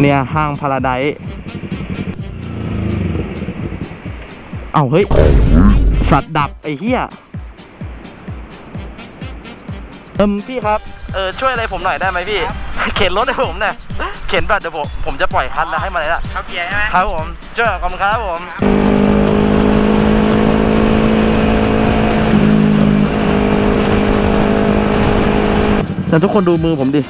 เนี่ยห้างพาราไดซ์เอาเฮ้ย สัตว์ดับ ไอ้เหี้ยเอิมพี่ครับ เออช่วยอะไรผมหน่อยได้ไหมพี่ เข็นรถให้ผมหน่อยเข็นแบบเดี๋ยวผมผมจะปล่อยคันแล้วให้มันเลยละเข้าเกียร์ใช่ไหมครับผมช่วยขอบคุณครับผม แต่ทุกคนดูมือผมดิ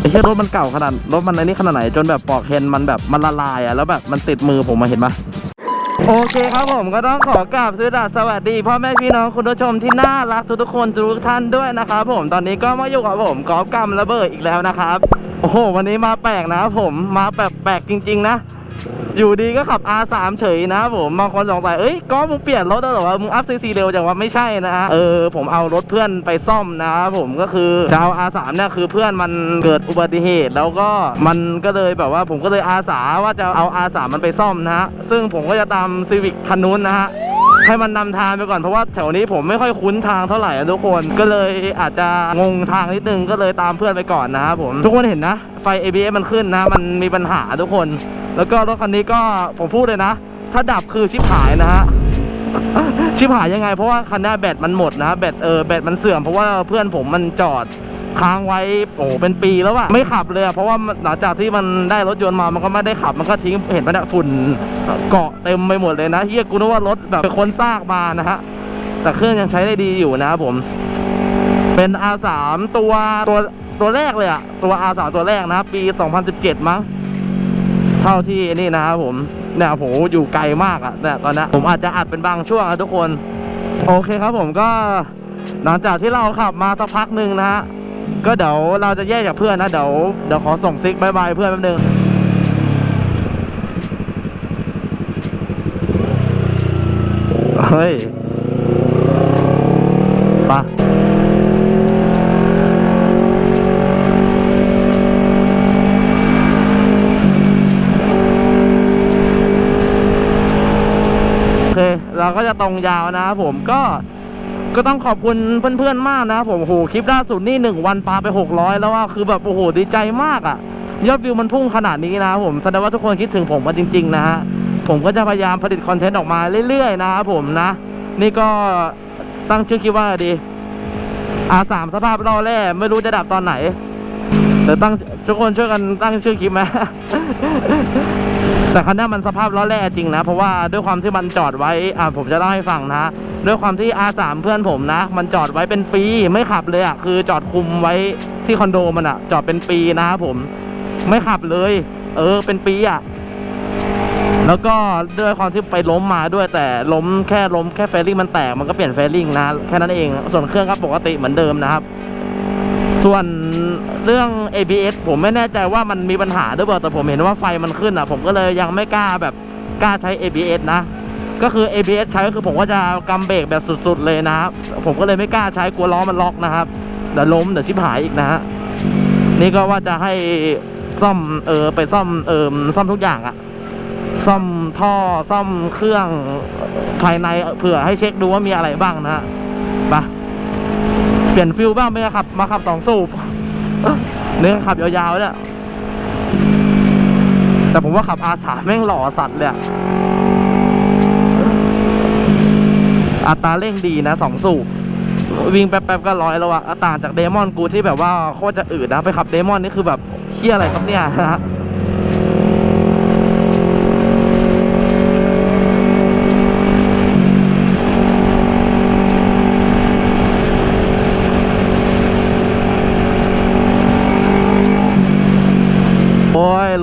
ไอ้แค่รถมันเก่าขนาดรถมันไอ้นี่ขนาดไหนจนแบบปอกเฮนมันแบบมันละลายอะแล้วแบบมันติดมือผมมาเห็นปะโอเคครับผมก็ต้องขอกราบซื้อดาสวัสดีพ่อแม่พี่น้องคุณผู้ชมที่น่ารักทุกๆคนทุกท่านด้วยนะครับผมตอนนี้ก็มาอยู่กับผมกอล์ฟกัมระเบิดอีกแล้วนะครับ โอ้โห วันนี้มาแปลกนะครับผมมาแบบแปลกจริง ๆ นะ อยู่ดีก็ขับ R3 เฉยนะผมบางคนสงสัยเอ้ยก็มึงเปลี่ยนรถแล้วหรอวะมึงอัพซีซีเร็วจังวะไม่ใช่นะฮะเออผมเอารถเพื่อนไปซ่อมนะครับผมก็คือจะเอา R3 เนี่ยคือเพื่อนมันเกิดอุบัติเหตุแล้วก็มันก็เลยแบบว่าผมก็เลยอาสาว่าจะเอา R3 มันไปซ่อมนะฮะซึ่งผมก็จะตามซีวิกคันนู้นนะฮะ ให้มันนำทางไปก่อนเพราะว่าแถวนี้ผมไม่ค่อยคุ้นทางเท่าไหร่อะทุกคนก็เลยอาจจะงงทางนิดนึงก็เลยตามเพื่อนไปก่อนนะครับผมทุกคนเห็นนะ ไฟ ABS มันขึ้นนะ มันมีปัญหาทุกคน แล้วก็รถคันนี้ก็ผมพูดเลยนะ ถ้าดับคือชิบหายนะฮะชิบหายยังไงเพราะว่าคันนี้แบตมันหมดนะแบตเออแบตมันเสื่อมเพราะว่าเพื่อนผมมันจอด ค้างไว้โอ้เป็นปีแล้วอะไม่ขับเลยอะเพราะว่าหลังจากที่มันได้รถยนต์มามันก็ไม่ได้ขับมันก็ทิ้งเห็นปะเนี่ยฝุ่นเกาะเต็มไปหมดเลยนะเฮียกูนึกว่ารถแบบเป็นคนซากมานะฮะแต่เครื่องยังใช้ได้ดีอยู่นะครับผม เป็น R3 ตัวตัวตัวแรกเลยอะตัว R3 ตัวแรกนะปี 2017 มั้งเท่าที่นี่นะครับผมเนี่ยโหอยู่ไกลมากอะเนี่ยตอนนี้ผมอาจจะอัดเป็นบางช่วงนะทุกคน โอเคครับผมก็หลังจากที่เราขับมาสักพักหนึ่งนะฮะ ก็เดี๋ยวเราจะแยกจากเพื่อนนะ เดี๋ยวเดี๋ยวขอส่งซิกบายบายเพื่อนแป๊บนึงเฮ้ยไปะเราก็จะตรงยาวนะครับผมก็ ก็ต้องขอบคุณเพื่อนๆมากนะผมโอ้โหคลิปล่าสุดนี่หนึ่งวันปลาไปหกร้อยแล้วว่าคือแบบโอ้โหดีใจมากอะ่ะยอดวิวมันพุ่งขนาดนี้นะผมแสดงว่าทุกคนคิดถึงผมมาจริง ๆ นะฮะผมก็จะพยายามผลิตคอนเทนต์ออกมาเรื่อยๆนะครับผมนะ นี่ก็ตั้งชื่อคลิปว่าดีอาสามสภาพล่อแร่ไม่รู้จะดับตอนไหนเดี๋ยวตั้งทุกคนช่วยกันตั้งชื่อคลิปไหม แต่คันนี้มันสภาพล้อแร่จริงนะ เพราะว่าด้วยความที่มันจอดไว้อ่าผมจะเล่าให้ฟังนะ ด้วยความที่ R3 เพื่อนผมนะ มันจอดไว้เป็นปีไม่ขับเลยอะคือจอดคุมไว้ที่คอนโดมันอะ จอดเป็นปีนะครับผมไม่ขับเลย เออ เป็นปีอะแล้วก็ด้วยความที่ไปล้มมาด้วยแต่ล้มแค่ล้มแค่เฟรลิ่งมันแตกมันก็เปลี่ยนเฟรลิ่งนะแค่นั้นเองส่วนเครื่องก็ปกติเหมือนเดิมนะครับ ส่วนเรื่อง ABS ผมไม่แน่ใจว่ามันมีปัญหาหรือเปล่าแต่ผมเห็นว่าไฟมันขึ้นอะ ผมก็เลยยังไม่กล้าแบบกล้าใช้ ABS นะ ก็คือ ABS ใช้ก็คือผมก็จะกำเบรกแบบสุดๆเลยนะครับผมก็เลยไม่กล้าใช้กลัวล้อมันล็อกนะครับเดี๋ยวล้มเดี๋ยวชิบหายอีกนะฮะนี่ก็ว่าจะให้ซ่อมเออไปซ่อมเออซ่อมทุกอย่างอะซ่อมท่อซ่อมเครื่องภายในเผื่อให้เช็คดูว่ามีอะไรบ้างนะฮะไป เปลี่ยนฟิลบ้างไม่ขับ มาขับสองสูบเนี่ยขับยาวๆเนี่ยแต่ผมว่าขับอาสาแม่งหล่อสัตว์เลยอะอัตราเร่งดีนะสองสูบวิ่งแป๊บๆก็ร้อยแล้วอะต่างจากเดมอนกูที่แบบว่าโคตรจะอืดนะ ไปขับเดมอนนี่คือแบบเฮี้ยอะไรครับเนี่ยฮะ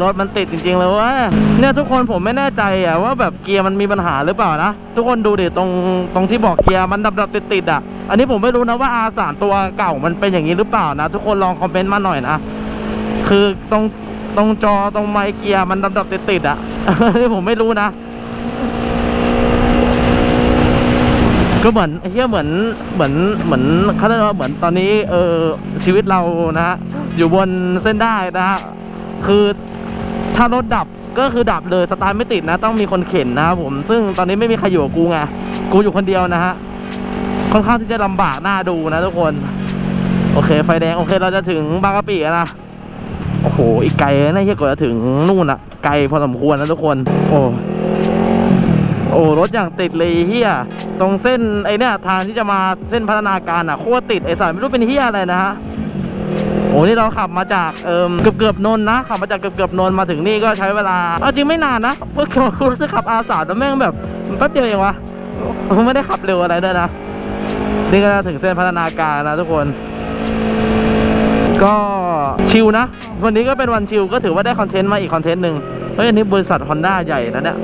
รถมันติดจริงๆเลยว้ยเนี่ยทุกคนผมไม่แน่ใจอะว่าแบบเกียร์มันมีปัญหาหรือเปล่านะ ทุกคนดูดิตรงตรงที่บอกเกียร์มันดับๆติดๆอะอันนี้ผมไม่รู้นะว่า R3 ตัวเก่ามันเป็นอย่างนี้หรือเปล่านะ ทุกคนลองคอมเมนต์มาหน่อยนะคือตรงตรงจอตรงไมค์เกียร์มันดับๆติดๆอะอันนี้ผมไม่รู้นะ ก็เหมือนเฮียเหมือนเหมือนเหมือนเขาเรียกว่าเหมือนตอนนี้เออชีวิตเรานะฮะอยู่บนเส้นได้นะฮะคือ ถ้ารถดับก็คือดับเลยสตาร์ทไม่ติดนะ ต้องมีคนเข็นนะครับผมซึ่งตอนนี้ไม่มีใครอยู่กับกูไงกูอยู่คนเดียวนะฮะค่อนข้างที่จะลำบากหน้าดูนะทุกคน โอเค ไฟแดงโอเค เราจะถึงบางกะปิแล้วนะ โอ้โห อีกไกลนะที่กว่าจะถึงนู่นอะไกลพอสมควรนะทุกคน โอ้โอ้รถอย่างติดเลยเฮียตรงเส้นไอเนี่ยทางที่จะมาเส้นพัฒนาการอะโคตรติดไอสารไม่รู้เป็นเฮียอะไรนะฮะ อ้นี่เราขับมาจากเอิมเกือบเกือบนนท์นะ ขับมาจากเกือบเกือบนนท์มาถึงนี่ก็ใช้เวลาเอาจริงไม่นานนะเพื่อคุณรู้สึกขับอาสาแล้วแม่งแบบแป๊บเดียวเองวะผมไม่ได้ขับเร็วอะไรด้วยนะ นี่ก็ถึงเส้นพัฒนาการนะทุกคน ก็ชิลนะ วันนี้ก็เป็นวันชิลก็ถือว่าได้คอนเทนต์มาอีกคอนเทนต์หนึ่งเฮ้ยอันนี้บริษัทฮอนด้าใหญ่นะเนี่ย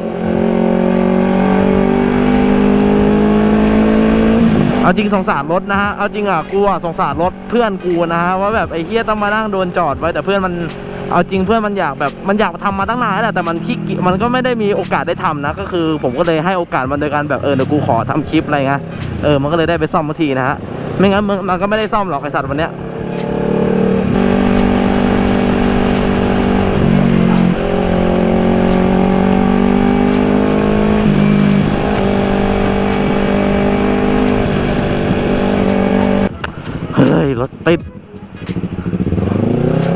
เอาจริงสงสารรถนะฮะ เอาจริงอะกูอะสงสารรถเพื่อนกูนะฮะว่าแบบไอ้เฮียต้องมานั่งโดนจอดไว้แต่เพื่อนมันเอาจริงเพื่อนมันอยากแบบมันอยากทำมาตั้งนานแล้วแต่มันขี้มันก็ไม่ได้มีโอกาสได้ทำนะ ก็คือผมก็เลยให้โอกาสมันโดยการแบบเออเดี๋ยวกูขอทำคลิปอะไรเงี้ยเออมันก็เลยได้ไปซ่อมทีนะฮะไม่งั้นมันก็ไม่ได้ซ่อมหรอกไอสัตว์วันเนี้ย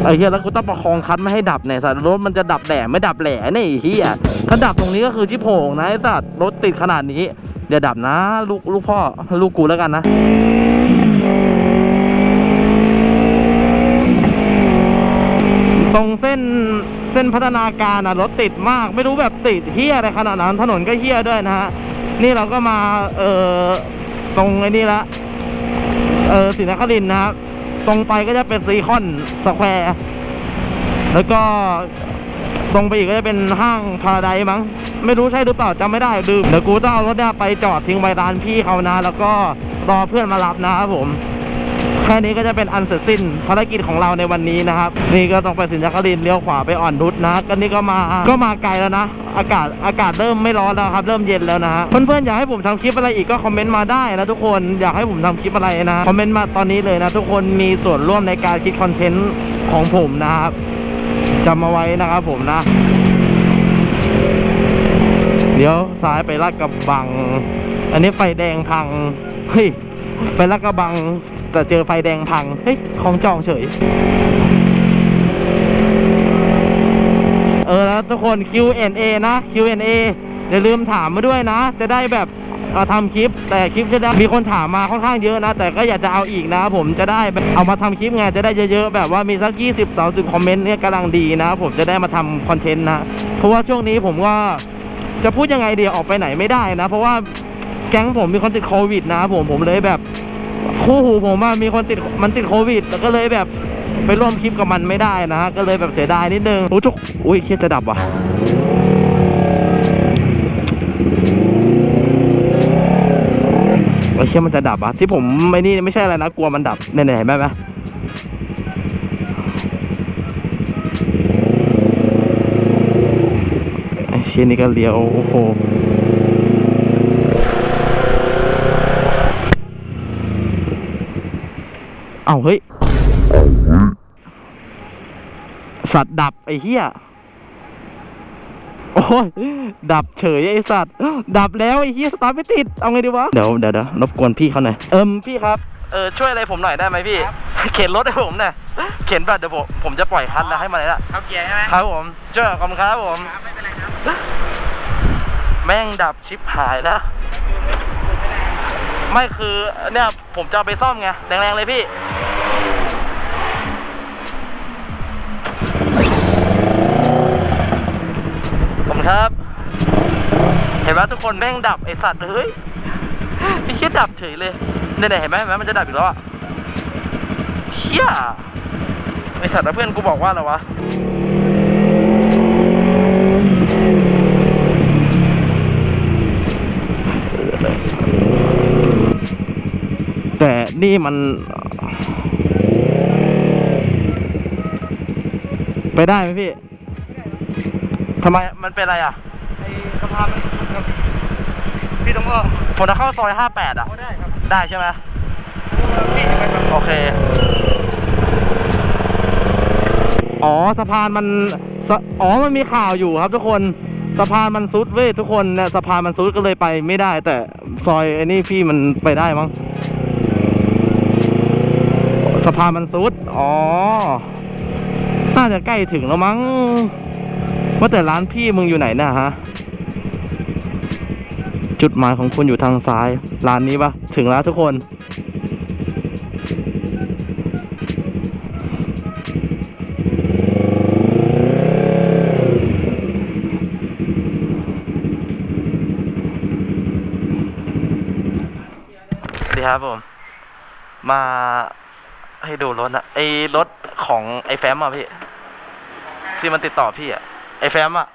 ไอ้เหี้ยแล้วกูต้องประคองคันไม่ให้ดับเนี่ยสัตว์รถมันจะดับแหล่ไม่ดับแหล่เนี่ยไอ้เหี้ยถ้าดับตรงนี้ก็คือที่โผงนะไอ้สัตว์รถติดขนาดนี้อย่าดับนะ ลูกลูกพ่อลูกกูแล้วกันนะตรงเส้นเส้นพัฒนาการอะรถติดมากไม่รู้แบบติดเฮียอะไรขนาดนั้นถนนก็เฮียด้วยนะฮะนี่เราก็มาเออตรงไอ้นี่ละเออศรีนครินทร์นะครับ ตรงไปก็จะเป็นซีคอนสแควร์แล้วก็ตรงไปอีกก็จะเป็นห้างพาราไดมั้ง ไม่รู้ใช่หรือเปล่าจำไม่ได้ดืมเดี๋ยวกูต้องเอารถเนี่ยไปจอดทิ้งไว้ร้านพี่เขานะ แล้วก็รอเพื่อนมารับนะครับผม แค่นี้ก็จะเป็นอันเสร็จสิ้นภารกิจของเราในวันนี้นะครับ นี่ก็ต้องไปสินครินเลี้ยวขวาไปอ่อนนุชนะก็นี่ก็มาก็มาไกลแล้วนะ อากาศอากาศเริ่มไม่ร้อนแล้วครับ เริ่มเย็นแล้วนะฮะเพื่อนๆอยากให้ผมทำคลิปอะไรอีกก็คอมเมนต์มาได้นะทุกคนอยากให้ผมทำคลิปอะไรนะคอมเมนต์มาตอนนี้เลยนะทุกคนมีส่วนร่วมในการคิดคอนเทนต์ของผมนะครับจำมาไว้นะครับผมนะ เดี๋ยวซ้ายไปลาดกระบัง อันนี้ไฟแดงพังเฮ้ย ไปลาดกระบังแต่เจอไฟแดงพัง เฮ้ยของจองเฉย เออแล้วทุกคน Q&A นะ Q&A อย่าลืมถามมาด้วยนะ จะได้แบบเอ่อทำคลิป แต่คลิปจะได้มีคนถามมาค่อนข้างเยอะนะ แต่ก็อยากจะเอาอีกนะ ผมจะได้เอามาทำคลิปไงจะได้เยอะๆแบบว่ามีสัก 20 30 คอมเมนต์เนี่ยกำลังดีนะ ผมจะได้มาทำคอนเทนต์นะ เพราะว่าช่วงนี้ผมก็จะพูดยังไงเดียวออกไปไหนไม่ได้นะ เพราะว่า แก๊งผมมีคนติดโควิดนะผมผมเลยแบบ คู่หูผมว่ามีคนติดมันติดโควิด แล้วก็เลยแบบไปร่วมคลิปกับมันไม่ได้นะก็เลยแบบเสียดายนิดนึงโอ้ทุกอุ้ยเครียดจะดับว่ะไอ้เชี่ยมันจะดับอะที่ผมไม่นี่ไม่ใช่อะไรนะกลัวมันดับเนี่ยเห็นไหมไหมไอ้เชี่ยนี่ก็เลี้ยวโอ้โห เอ้าเฮ้ย สัตว์ดับไอ้เหี้ย โอ้ย ดับเฉยไอ้สัตว์ ดับแล้วไอ้เหี้ยสตาร์ทไม่ติด เอาไงดีวะ เดี๋ยวเดี๋ยวเดี๋ยวรบกวนพี่เขาหน่อย เอิมพี่ครับ เออช่วยอะไรผมหน่อยได้ไหมพี่ เข็นรถให้ผมหน่อยเข็นแบบเดี๋ยวผมผมจะปล่อยคันแล้วให้มันเลยละเข้าเกียร์ใช่ไหมครับผมเจ้าขอบคุณครับผมครับไม่เป็นไรครับ แม่งดับชิปหายแล้วไม่คือเนี่ยผมจะเอาไปซ่อมไงแรงๆเลยพี่ ครับ เห็นไหมทุกคนแม่งดับไอสัตว์เฮ้ยไอเชี่ยดับเฉยเลยเนี่ยเห็นไหมเห็นไหมมันจะดับอีกแล้วอะเชี่ยไอสัตว์เพื่อนกูบอกว่าอะไรวะแต่นี่มัน ไปได้ไหมพี่ ทำไมมันเป็นอะไรอะไอ้สะพานมันครับพี่ต้องอ้อมผมจะเข้าซอย 58 อะ เอาได้ครับได้ใช่ไหมพี่จะไปครับโอเค อ๋อสะพานมันสะอ๋อมันมีข่าวอยู่ครับ ทุกคนสะพานมันซุดเว้ยทุกคนเนี่ยสะพานมันซุดก็เลยไปไม่ได้ แต่ซอยไอ้นี่พี่มันไปได้มั้งสะพานมันซุดอ๋อน่าจะใกล้ถึงแล้วมั้ง ว่าแต่ร้านพี่มึงอยู่ไหนเนี่ยฮะ จุดหมายของคุณอยู่ทางซ้าย ร้านนี้ปะถึงแล้วทุกคน ดีครับผม มาให้ดูรถนะไอ้รถของไอ้แฟมอะพี่ ที่มันติดต่อพี่อะ ไอ้แฟมอะ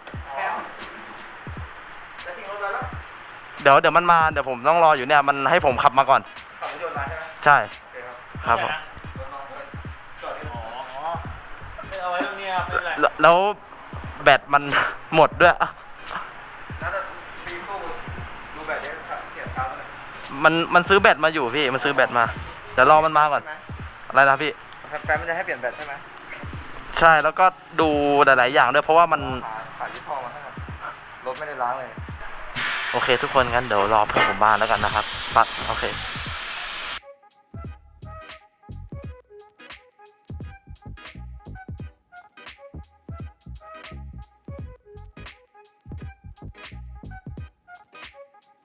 เดี๋ยวเดี๋ยวมันมาเดี๋ยวผมต้องรออยู่เนี่ยมันให้ผมขับมาก่อน ขับรถยนต์มาใช่ไหมใช่โอเคครับครับผมรถน้องเลยจอดที่อ๋อไม่เอาไว้ตรงนี้ครับไม่เป็นไรแล้วแล้วแบตมันหมดด้วยแล้วแต่ฟิล์มตู้ดูแบบนี้ครับเสียบเท้าเลยมันมันซื้อแบตมาอยู่พี่มันซื้อแบตมาเดี๋ยวรอมันมาก่อนใช่ไหมอะไรนะพี่แฟนมันจะให้เปลี่ยนแบตใช่ไหม ใช่แล้วก็ดูหลาย ๆ อย่างด้วยเพราะว่ามันขาขายึดทองมาให้ครับรถไม่ได้ล้างเลย โอเคทุกคนงั้นเดี๋ยวรอเพื่อนผมบ้านแล้วกันนะครับปัดโอเค